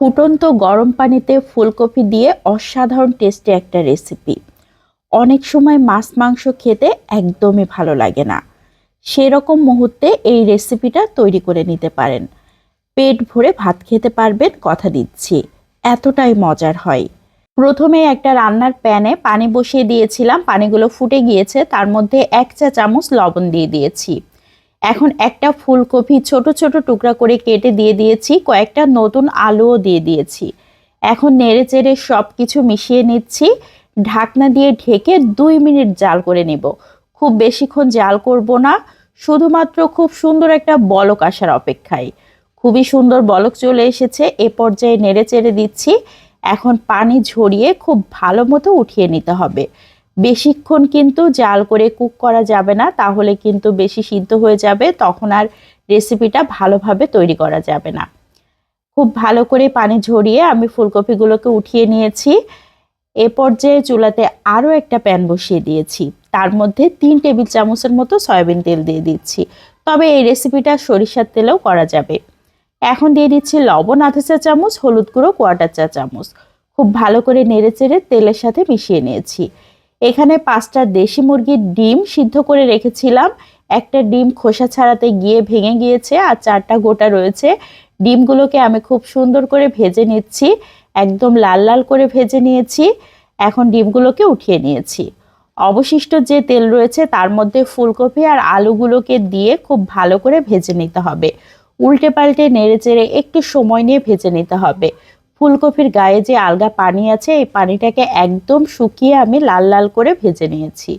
ফুটন্ত গরম পানিতে ফুলকপি দিয়ে অসাধারণ টেস্টে একটা রেসিপি অনেক সময় মাছ, মাংস খেতে একদমই ভালো লাগে না। সেরকম মুহূর্তে এই রেসিপিটা তৈরি করে নিতে পারেন। পেট ভরে ভাত খেতে পারবেন কথা দিচ্ছি। এতটাই মজার হয়। প্রথমে একটা রান্নার প্যানে পানি বসিয়ে দিয়েছিলাম। পানিগুলো ফুটে গিয়েছে। তার মধ্যে এক চা চামচ লবণ দিয়ে দিয়েছি। এখন একটা ফুলকপি ছোট ছোট টুকরা করে কেটে দিয়ে দিয়েছি, কয়েকটা নতুন আলুও দিয়ে দিয়েছি। এখন নেড়ে চেড়ে সব কিছু মিশিয়ে নিচ্ছি। ঢাকনা দিয়ে ঢেকে দুই মিনিট জাল করে নেব। খুব বেশিক্ষণ জাল করব না, শুধুমাত্র খুব সুন্দর একটা বলক আসার অপেক্ষায়। খুবই সুন্দর বলক চলে এসেছে, এ পর্যায়ে নেড়ে চেড়ে দিচ্ছি। এখন পানি ঝরিয়ে খুব ভালো মতো উঠিয়ে নিতে হবে। বেশিক্ষণ কিন্তু জাল করে কুক করা যাবে না, তাহলে কিন্তু বেশি সিদ্ধ হয়ে যাবে, তখন আর রেসিপিটা ভালোভাবে তৈরি করা যাবে না। খুব ভালো করে পানি ঝরিয়ে আমি ফুলকপিগুলোকে উঠিয়ে নিয়েছি। এ পর্যায়ে চুলাতে আরও একটা প্যান বসিয়ে দিয়েছি। তার মধ্যে তিন টেবিল চামচের মতো সয়াবিন তেল দিয়ে দিচ্ছি। তবে এই রেসিপিটা সরিষার তেলেও করা যাবে। এখন দিয়ে দিচ্ছি লবণ আধা চা চামচ, হলুদ গুঁড়ো, কোয়াটার চা চামচ। খুব ভালো করে নেড়ে চেড়ে তেলের সাথে মিশিয়ে নিয়েছি। এখানে পাঁচটা দেশি মুরগির ডিম সিদ্ধ করে রেখেছিলাম। একটা ডিম খোসা ছাড়াতে গিয়ে ভেঙে গিয়েছে আর চারটা গোটা রয়েছে। ডিমগুলোকে আমি খুব সুন্দর করে ভেজে নিচ্ছি, একদম লাল লাল করে ভেজে নিয়েছি। এখন ডিমগুলোকে উঠিয়ে নিয়েছি। অবশিষ্ট যে তেল রয়েছে তার মধ্যে ফুলকপি আর আলুগুলোকে দিয়ে খুব ভালো করে ভেজে নিতে হবে। উল্টে পাল্টে নেড়ে চেড়ে একটু সময় নিয়ে ভেজে নিতে হবে। ফুলকপির গায়ে যে আলগা পানি আছে, এই পানিটাকে একদম শুকিয়ে আমি লাল লাল করে ভেজে নিয়েছি।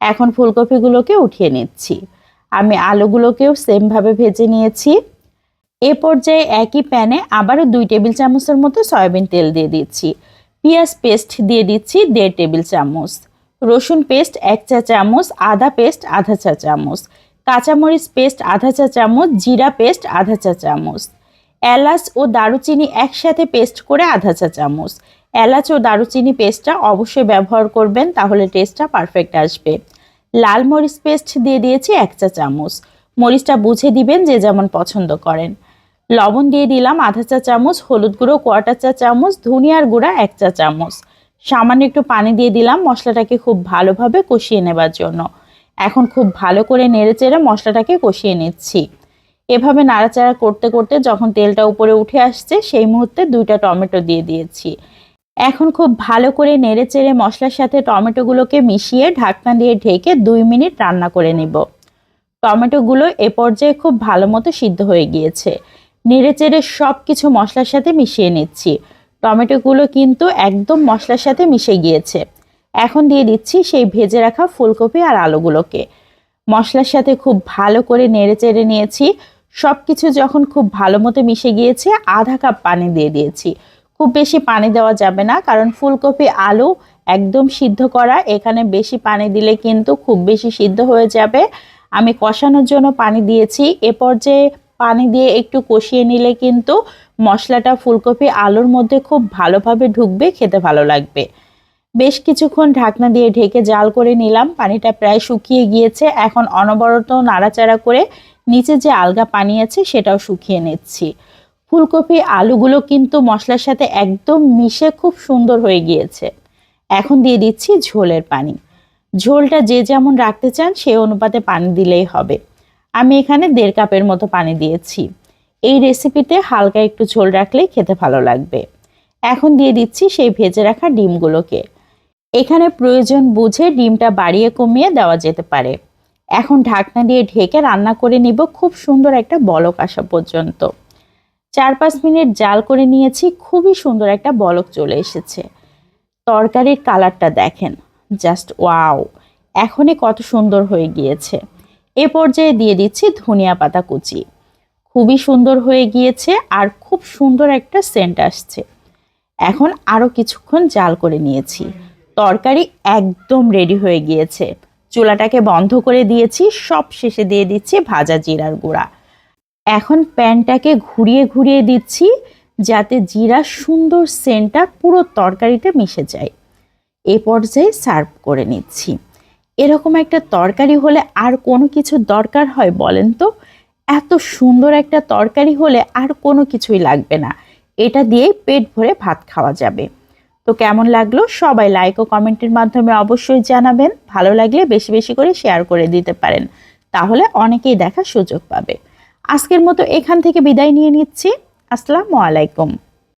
এখন ফুলকপিগুলোকে উঠিয়ে নিচ্ছি। আমি আলুগুলোকেও সেমভাবে ভেজে নিয়েছি। এ পর্যায়ে একই প্যানে আবারও দুই টেবিল চামচের মতো সয়াবিন তেল দিয়ে দিচ্ছি। পেঁয়াজ পেস্ট দিয়ে দিচ্ছি দেড় টেবিল চামচ। রসুন পেস্ট এক চা চামচ, আদা পেস্ট আধা চা চামচ। কাঁচামরিচ পেস্ট আধা চা চামচ, জিরা পেস্ট আধা চা চামচ। এলাচ ও দারুচিনি একসাথে পেস্ট করে আধা চা চামচ। এলাচ ও দারুচিনি পেস্টটা অবশ্যই ব্যবহার করবেন, তাহলে টেস্টটা পারফেক্ট আসবে। লাল মরিচ পেস্ট দিয়ে দিয়েছি এক চা চামচ। মরিচটা বুঝে দিবেন যে যেমন পছন্দ করেন। লবণ দিয়ে দিলাম আধা চা চামচ, হলুদ গুঁড়ো কোয়াটার চা চামচ, ধনিয়ার গুঁড়া এক চা চামচ। সামান্য একটু পানি দিয়ে দিলাম মশলাটাকে খুব ভালোভাবে কষিয়ে নেবার জন্য। এখন খুব ভালো করে নেড়ে চেড়ে মশলাটাকে কষিয়ে নিচ্ছি। এভাবে নাড়াচাড়া করতে করতে যখন তেলটা উপরে উঠে আসছে, সেই মুহূর্তে দুইটা টমেটো দিয়ে দিয়েছি। এখন খুব ভালো করে নেড়ে চেড়ে মশলার সাথে টমেটোগুলোকে মিশিয়ে ঢাকনা দিয়ে ঢেকে দুই মিনিট রান্না করে নেব। টমেটোগুলো এ পর্যায়ে খুব ভালো মতো সিদ্ধ হয়ে গিয়েছে। নেড়ে চেড়ে সব কিছু মশলার সাথে মিশিয়ে নিচ্ছি। টমেটোগুলো কিন্তু একদম মশলার সাথে মিশে গিয়েছে। এখন দিয়ে দিচ্ছি সেই ভেজে রাখা ফুলকপি আর আলুগুলোকে। মশলার সাথে খুব ভালো করে নেড়ে চেড়ে নিয়েছি। সব কিছু যখন খুব ভালো মতো মিশে গিয়েছে, আধা কাপ পানি দিয়ে দিয়েছি। খুব বেশি পানি দেওয়া যাবে না, কারণ ফুলকপি, আলু একদম সিদ্ধ করা, এখানে বেশি পানি দিলে কিন্তু খুব বেশি সিদ্ধ হয়ে যাবে। আমি কষানোর জন্য পানি দিয়েছি, এ পর্যায়ে পানি দিয়ে একটু কষিয়ে নিলে কিন্তু মশলাটা ফুলকপি, আলুর মধ্যে খুব ভালোভাবে ঢুকবে, খেতে ভালো লাগবে। বেশ কিছুক্ষণ ঢাকনা দিয়ে ঢেকে জাল করে নিলাম, পানিটা প্রায় শুকিয়ে গিয়েছে, এখন অনবরত নাড়াচাড়া করে নিচে যে আলগা পানি আছে সেটাও শুকিয়ে নিচ্ছি। ফুলকপি, আলুগুলো কিন্তু মশলার সাথে একদম মিশে খুব সুন্দর হয়ে গিয়েছে। এখন দিয়ে দিচ্ছি ঝোলের পানি। ঝোলটা যে যেমন রাখতে চান সেই অনুপাতে পানি দিলেই হবে। আমি এখানে দেড় কাপের মতো পানি দিয়েছি। এই রেসিপিতে হালকা একটু ঝোল রাখলেই খেতে ভালো লাগবে। এখন দিয়ে দিচ্ছি সেই ভেজে রাখা ডিমগুলোকে। এখানে প্রয়োজন বুঝে ডিমটা বাড়িয়ে কমিয়ে দেওয়া যেতে পারে। এখন ঢাকনা দিয়ে ঢেকে রান্না করে নিব খুব সুন্দর একটা বলক আসা পর্যন্ত। চার পাঁচ মিনিট জাল করে নিয়েছি, খুবই সুন্দর একটা বলক চলে এসেছে। তরকারির কালারটা দেখেন, জাস্ট ওয়াও, এখনই কত সুন্দর হয়ে গিয়েছে। এ পর্যায়ে দিয়ে দিচ্ছি ধনিয়া পাতা কুচি। খুবই সুন্দর হয়ে গিয়েছে আর খুব সুন্দর একটা সেন্ট আসছে। এখন আরও কিছুক্ষণ জাল করে নিয়েছি। তরকারি একদম রেডি হয়ে গিয়েছে। চুলাটাকে বন্ধ করে দিয়েছি, সব শেষে দিয়ে দিচ্ছি ভাজা জিরার গুঁড়া। এখন প্যানটাকে ঘুরিয়ে ঘুরিয়ে দিচ্ছি যাতে জিরা সুন্দর সেন্টটা পুরো তরকারিতে মিশে যায়। এ পর্যায়ে সার্ভ করে নিচ্ছি। এরকম একটা তরকারি হলে আর কোনো কিছু দরকার হয় বলেন তো? এত সুন্দর একটা তরকারি হলে আর কোনো কিছুই লাগবে না। এটা দিয়েই পেট ভরে ভাত খাওয়া যাবে। তো কেমন লাগল? সবাই লাইক ও কমেন্টের মাধ্যমে অবশ্যই জানাবেন। ভালো লাগলে বেশি বেশি করে শেয়ার করে দিতে পারেন। তাহলে অনেকেই দেখার সুযোগ পাবে। আজকের মতো এখান থেকে বিদায় নিয়ে নিচ্ছি। আসসালামু আলাইকুম।